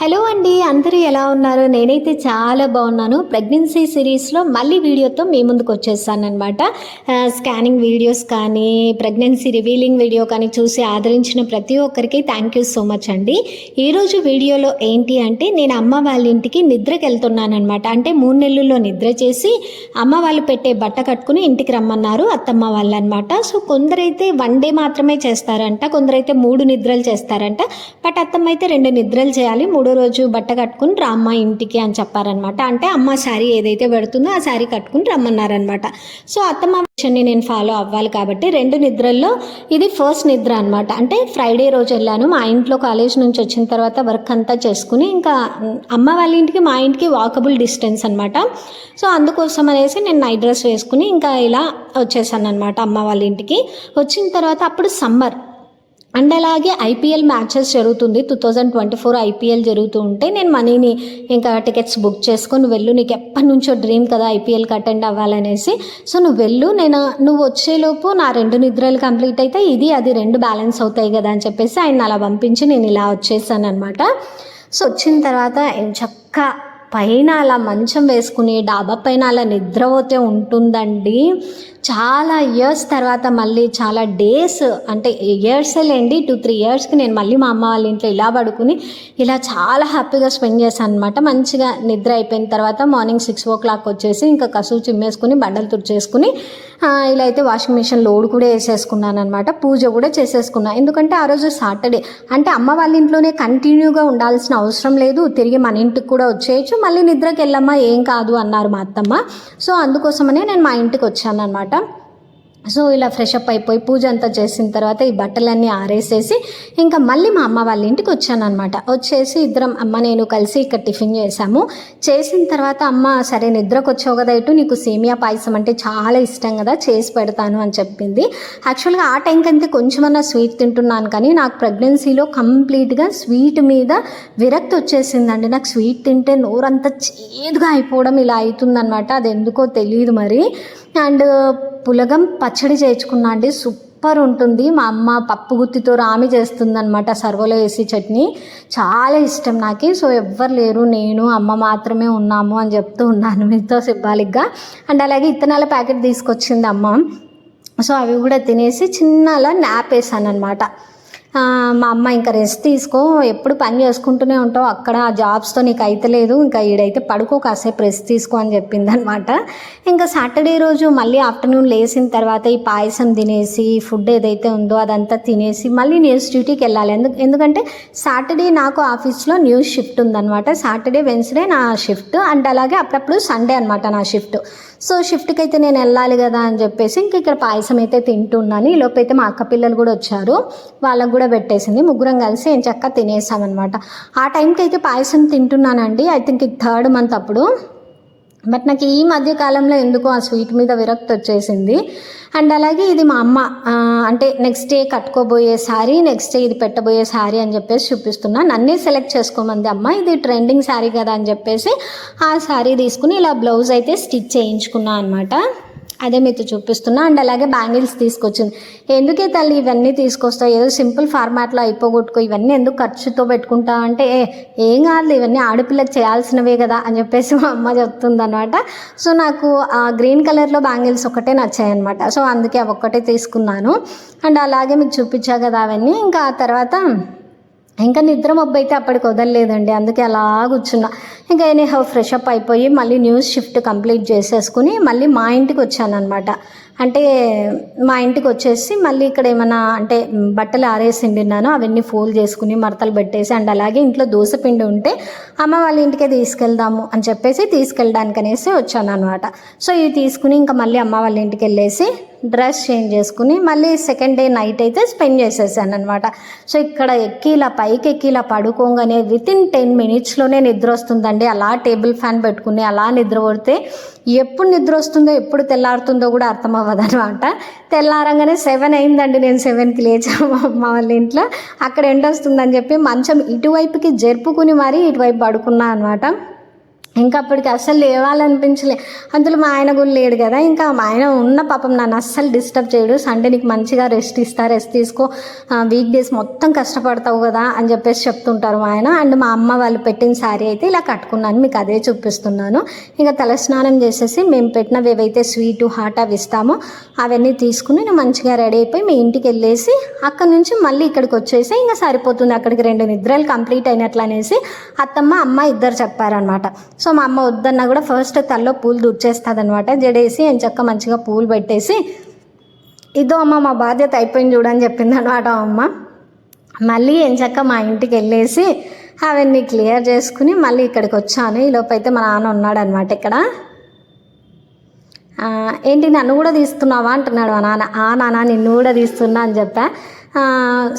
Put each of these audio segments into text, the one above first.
Hello అండి అందరూ ఎలా ఉన్నారు? నేనైతే చాలా బాగున్నాను. ప్రెగ్నెన్సీ సిరీస్లో మళ్ళీ వీడియోతో మీ ముందుకు వచ్చేసాను స్కానింగ్ వీడియోస్ కానీ ప్రెగ్నెన్సీ రివీలింగ్ వీడియో కానీ చూసి ఆదరించిన ప్రతి ఒక్కరికి థ్యాంక్ యూ సో మచ్ అండి. ఈరోజు వీడియోలో ఏంటి అంటే నేను అమ్మ వాళ్ళ ఇంటికి నిద్రకి వెళ్తున్నానమాట అనమాట అంటే మూడు నెలల్లో నిద్ర చేసి అమ్మ వాళ్ళు పెట్టే బట్ట కట్టుకుని ఇంటికి రమ్మన్నారు అత్తమ్మ వాళ్ళు అనమాట సో కొందరైతే వన్ డే మాత్రమే చేస్తారంట కొందరైతే మూడు నిద్రలు చేస్తారంట. బట్ అత్తమ్మ అయితే రెండు నిద్రలు చేయాలి మూడు రోజు బట్ట కట్టుకుని రామ్మ ఇంటికి అని చెప్పారనమాట అంటే అమ్మ శారీ ఏదైతే పెడుతుందో ఆ శారీ కట్టుకుని రమ్మన్నారనమాట సో అత్తమ్మ విషయాన్ని నేను ఫాలో అవ్వాలి కాబట్టి రెండు నిద్రల్లో ఇది ఫస్ట్ నిద్ర అనమాట అంటే ఫ్రైడే రోజు వెళ్ళాను మా ఇంట్లో కాలేజ్ నుంచి వచ్చిన తర్వాత వర్క్ అంతా చేసుకుని ఇంకా అమ్మ వాళ్ళ ఇంటికి మా ఇంటికి వాకబుల్ డిస్టెన్స్ అనమాట సో అందుకోసం అనేసి నేను నైట్ డ్రెస్ వేసుకుని ఇంకా ఇలా వచ్చేసాను అనమాట అమ్మ వాళ్ళ ఇంటికి. వచ్చిన తర్వాత అప్పుడు సమ్మర్ అండ్ అలాగే ఐపీఎల్ మ్యాచెస్ జరుగుతుంది. Two thousand twenty four IPL జరుగుతూ ఉంటే నేను మనీని ఇంకా టికెట్స్ బుక్ చేసుకొని వెళ్ళు. నీకు ఎప్పటి నుంచో డ్రీమ్ కదా ఐపీఎల్కి అటెండ్ అవ్వాలనేసి. సో నువ్వు వెళ్ళు. నేను నువ్వు వచ్చేలోపు నా రెండు నిద్రలు కంప్లీట్ అయితే ఇది అది రెండు బ్యాలెన్స్ అవుతాయి కదా అని చెప్పేసి ఆయన అలా పంపించి నేను ఇలా వచ్చేసాను అనమాట సో వచ్చిన తర్వాత చక్క పైన అలా మంచం వేసుకుని డాబా పైన అలా నిద్రపోతే ఉంటుందండి. చాలా ఇయర్స్ తర్వాత మళ్ళీ చాలా డేస్ అంటే ఇయర్స్ లేండి టూ త్రీ ఇయర్స్కి నేను మళ్ళీ మా అమ్మ వాళ్ళ ఇంట్లో ఇలా పడుకుని ఇలా చాలా హ్యాపీగా స్పెండ్ చేశాను అనమాట మంచిగా నిద్ర అయిపోయిన తర్వాత మార్నింగ్ సిక్స్ ఓ క్లాక్ వచ్చేసి ఇంకా కసువు చిమ్మేసుకుని బండలు తుడిచేసుకుని ఇలా అయితే వాషింగ్ మిషన్ లోడ్ కూడా వేసేసుకున్నాను అనమాట పూజ కూడా చేసేసుకున్నాను ఎందుకంటే ఆ రోజు సాటర్డే అంటే అమ్మ వాళ్ళ ఇంట్లోనే కంటిన్యూగా ఉండాల్సిన అవసరం లేదు. తిరిగి మన ఇంటికి కూడా వచ్చేయచ్చు. మళ్ళీ నిద్రకి వెళ్ళమ్మా ఏం కాదు అన్నారు మా అత్తమ్మ. సో అందుకోసమనే నేను మా ఇంటికి వచ్చాను అనమాట సో ఇలా ఫ్రెష్ అప్ అయిపోయి పూజ అంతా చేసిన తర్వాత ఈ బట్టలన్నీ ఆరేసేసి ఇంకా మళ్ళీ మా అమ్మ వాళ్ళ ఇంటికి వచ్చానమాట వచ్చేసి ఇద్దరం అమ్మ నేను కలిసి ఇక్కడ టిఫిన్ చేసాము. చేసిన తర్వాత అమ్మ సరే నిద్రకు వచ్చావు కదా ఇటు నీకు సేమియా పాయసం అంటే చాలా ఇష్టం కదా చేసి పెడతాను అని చెప్పింది. యాక్చువల్గా ఆ టైంకి అంతే కొంచెమన్నా స్వీట్ తింటున్నాను కానీ నాకు ప్రెగ్నెన్సీలో కంప్లీట్గా స్వీట్ మీద విరక్తి వచ్చేసిందండి. నాకు స్వీట్ తింటే నోరంతా చేదుగా అయిపోవడం ఇలా అవుతుందన్నమాట. అది ఎందుకో తెలియదు మరి. అండ్ పులగం పచ్చడి చేయించుకున్నా అండి. సూపర్ ఉంటుంది. మా అమ్మ పప్పు గుత్తితో రామి చేస్తుందనమాట సర్వలో వేసి చట్నీ. చాలా ఇష్టం నాకు. సో ఎవ్వరు లేరు. నేను అమ్మ మాత్రమే ఉన్నాము అని చెప్తూ ఉన్నాను మీతో సింబాలిక్గా. అండ్ అలాగే ఇత్తనాల ప్యాకెట్ తీసుకొచ్చింది అమ్మ. సో అవి కూడా తినేసి చిన్న అలా అనమాట మా అమ్మ ఇంకా రెస్ట్ తీసుకో ఎప్పుడు పని చేసుకుంటూనే ఉంటావు అక్కడ ఆ జాబ్స్తో నీకు అయితలేదు ఇంకా ఈడైతే పడుకో కాసేపు రెస్ట్ తీసుకో అని చెప్పింది అనమాట ఇంకా సాటర్డే రోజు మళ్ళీ ఆఫ్టర్నూన్ లేచిన తర్వాత ఈ పాయసం తినేసి ఫుడ్ ఏదైతే ఉందో అదంతా తినేసి మళ్ళీ న్యూస్ డ్యూటీకి వెళ్ళాలి. ఎందుకు ఎందుకంటే సాటర్డే నాకు ఆఫీస్లో న్యూస్ షిఫ్ట్ ఉందన్నమాట సాటర్డే వెన్స్డే నా షిఫ్ట్ అండ్ అలాగే అప్పుడప్పుడు సండే అనమాట నా షిఫ్ట్ సో షిఫ్ట్కి అయితే నేను వెళ్ళాలి కదా అని చెప్పేసి ఇంక ఇక్కడ పాయసం అయితే తింటున్నాను. ఈ అయితే మా అక్క పిల్లలు కూడా వచ్చారు. వాళ్ళకు కూడా పెట్టేసింది. ముగ్గురం కలిసి ఏం చక్క తినేసామన్నమాట. ఆ టైంకి అయితే పాయసం తింటున్నానండి. ఐ థింక్ ఇది థర్డ్ మంత్ అప్పుడు. బట్ నాకు ఈ మధ్య కాలంలో ఎందుకో ఆ స్వీట్ మీద విరక్తి వచ్చేసింది. అండ్ అలాగే ఇది మా అమ్మ అంటే నెక్స్ట్ డే కట్టుకోబోయే శారీ నెక్స్ట్ డే ఇది పెట్టబోయే శారీ అని చెప్పేసి చూపిస్తున్నా. నన్నే సెలెక్ట్ చేసుకోమంది అమ్మ. ఇది ట్రెండింగ్ శారీ కదా అని చెప్పేసి ఆ శారీ తీసుకుని ఇలా బ్లౌజ్ అయితే స్టిచ్ చేయించుకున్నా అనమాట అదే మీతో చూపిస్తున్నా. అండ్ అలాగే బ్యాంగిల్స్ తీసుకొచ్చింది. ఎందుకే తల్లి ఇవన్నీ తీసుకొస్తావు? ఏదో సింపుల్ ఫార్మాట్లో అయిపోగొట్టుకో. ఇవన్నీ ఎందుకు ఖర్చుతో పెట్టుకుంటా అంటే "ఏ, ఏం కాదు ఇవన్నీ ఆడపిల్లకి చేయాల్సినవే కదా అని చెప్పేసి మా అమ్మ చెప్తుంది అనమాట సో నాకు ఆ గ్రీన్ కలర్లో బ్యాంగిల్స్ ఒకటే నచ్చాయి అనమాట సో అందుకే అవి ఒక్కటే తీసుకున్నాను. అండ్ అలాగే మీకు చూపించా కదా అవన్నీ. ఇంకా ఆ తర్వాత ఇంకా నిద్ర మబ్బు అయితే అప్పటికి వదలలేదండి. అందుకే అలా కూర్చున్నా. ఇంకా ఎనీ హౌ ఫ్రెష్ అప్ అయిపోయి మళ్ళీ న్యూస్ షిఫ్ట్ కంప్లీట్ చేసేసుకుని మళ్ళీ మా ఇంటికి వచ్చాను అనమాట అంటే మా ఇంటికి వచ్చేసి మళ్ళీ ఇక్కడ ఏమైనా అంటే బట్టలు ఆరేసి ఉన్నాను అవన్నీ ఫోల్డ్ చేసుకుని మడతలు పెట్టేసి అండ్ అలాగే ఇంట్లో దోశ పిండి ఉంటే అమ్మ వాళ్ళ ఇంటికే తీసుకెళ్దాము అని చెప్పేసి తీసుకెళ్ళడానికి అనేసి వచ్చాను అనమాట సో ఇవి తీసుకుని ఇంకా మళ్ళీ అమ్మ వాళ్ళ ఇంటికి వెళ్ళేసి డ్రెస్ చేంజ్ చేసుకుని మళ్ళీ సెకండ్ డే నైట్ అయితే స్పెండ్ చేసేసాను అనమాట సో ఇక్కడ ఎక్కి ఇలా పైకి ఎక్కి ఇలా పడుకోగానే విత్ ఇన్ టెన్ మినిట్స్లోనే నిద్ర వస్తుందండి. అలా టేబుల్ ఫ్యాన్ పెట్టుకుని అలా నిద్ర పడితే ఎప్పుడు నిద్ర వస్తుందో ఎప్పుడు తెల్లారుతుందో కూడా అర్థం తెల్లారంగానే సెవెన్ అయిందండి నేను సెవెన్కి లేచాను మా అమ్మ వాళ్ళ ఇంట్లో. అక్కడ ఎండ వస్తుందని చెప్పి మంచం ఇటువైపుకి జరుపుకుని మరీ ఇటువైపు పడుకున్నా అనమాట ఇంకా అప్పటికి అస్సలు లేవాలనిపించలే. అందులో మా ఆయన కూడా లేడు కదా ఇంకా మా ఆయన ఉన్న పాపం నన్ను అస్సలు డిస్టర్బ్ చేయడు. సండే నీకు మంచిగా రెస్ట్ ఇస్తా రెస్ట్ తీసుకో. వీక్ డేస్ మొత్తం కష్టపడతావు కదా అని చెప్పేసి చెప్తుంటారు మా ఆయన. అండ్ మా అమ్మ వాళ్ళు పెట్టిన శారీ అయితే ఇలా కట్టుకున్నాను మీకు అదే చూపిస్తున్నాను. ఇంకా తలస్నానం చేసేసి మేము పెట్టినవి ఏవైతే స్వీటు హాట్ అవి ఇస్తామో అవన్నీ తీసుకుని నేను మంచిగా రెడీ అయిపోయి మీ ఇంటికి వెళ్ళేసి అక్కడ నుంచి మళ్ళీ ఇక్కడికి వచ్చేసి ఇంకా సరిపోతుంది. అక్కడికి రెండు నిద్రలు కంప్లీట్ అయినట్లు అనేసి అత్తమ్మ అమ్మ ఇద్దరు చెప్పారనమాట సో మా అమ్మ వద్దన్నా కూడా ఫస్ట్ తల్లో పూలు దుర్చేస్తుంది అనమాట జడేసి ఎంచక్క మంచిగా పూలు పెట్టేసి ఇదో అమ్మ మా బాధ్యత అయిపోయింది చూడని చెప్పింది అనమాట అమ్మ. మళ్ళీ ఎంచక్క మా ఇంటికి వెళ్ళేసి అవన్నీ క్లియర్ చేసుకుని మళ్ళీ ఇక్కడికి వచ్చాను. ఈలోపైతే అయితే మా నాన్న ఉన్నాడు అనమాట ఇక్కడ ఏంటి నన్ను కూడా తీస్తున్నావా? అంటున్నాడు మా నాన్న. ఆ నాన్న నిన్ను కూడా తీస్తున్నా అని చెప్పా.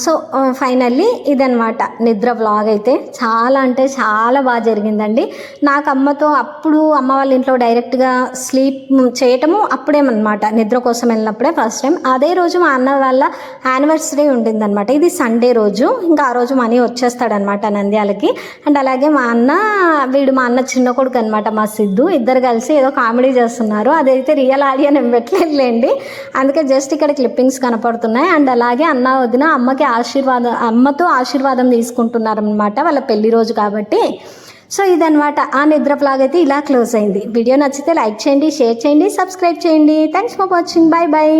సో ఫైనల్లీ ఇదనమాట నిద్ర వ్లాగ్ అయితే చాలా అంటే చాలా బాగా జరిగిందండి. నాకు అమ్మతో అప్పుడు అమ్మ వాళ్ళ ఇంట్లో డైరెక్ట్గా స్లీప్ చేయటము అప్పుడేమన్నమాట. నిద్ర కోసం వెళ్ళినప్పుడే ఫస్ట్ టైం అదే రోజు మా అన్న వాళ్ళ యానివర్సరీ ఉండిందనమాట ఇది సండే రోజు. ఇంకా ఆ రోజు మనీ వచ్చేస్తాడనమాట నంద్యాలకి. అండ్ అలాగే మా అన్న వీడు మా అన్న చిన్న కొడుకు అనమాట మా సిద్ధు. ఇద్దరు కలిసి ఏదో కామెడీ చేస్తున్నారు. అదైతే రియల్ ఆడియో నేను పెట్టలేదులేండి. అందుకే జస్ట్ ఇక్కడ క్లిప్పింగ్స్ కనపడుతున్నాయి. అండ్ అలాగే అన్న వదిన అమ్మకి ఆశీర్వాదం అమ్మతో ఆశీర్వాదం తీసుకుంటున్నారు అనమాట వాళ్ళ పెళ్ళి రోజు కాబట్టి. సో ఇదనమాట ఆ నిద్ర ఫ్లాగ్ అయితే ఇలా క్లోజ్ అయింది. వీడియో నచ్చితే లైక్ చేయండి షేర్ చేయండి సబ్స్క్రైబ్ చేయండి. Thanks for watching bye bye